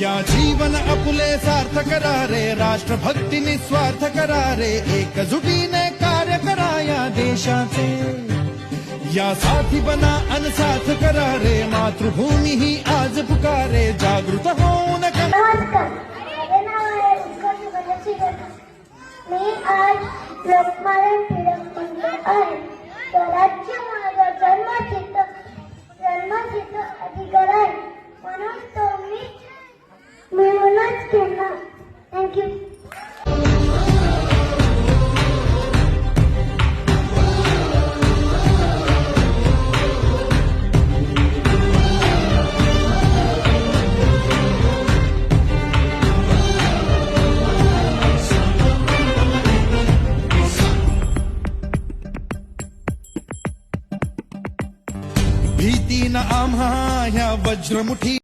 या जीवन अपुले सार्थ करा रे राष्ट्रभक्ती निस्वार्थ करा रे एकजुटीने कार्य करा या देशाचे। या साथी बना अनसाथ करा रे मातृभूमी ही आज पुकारे। जागृत टिळक आहे. मिळूनच घेणार थँक्यू भीती न आम्हा वज्रमुठी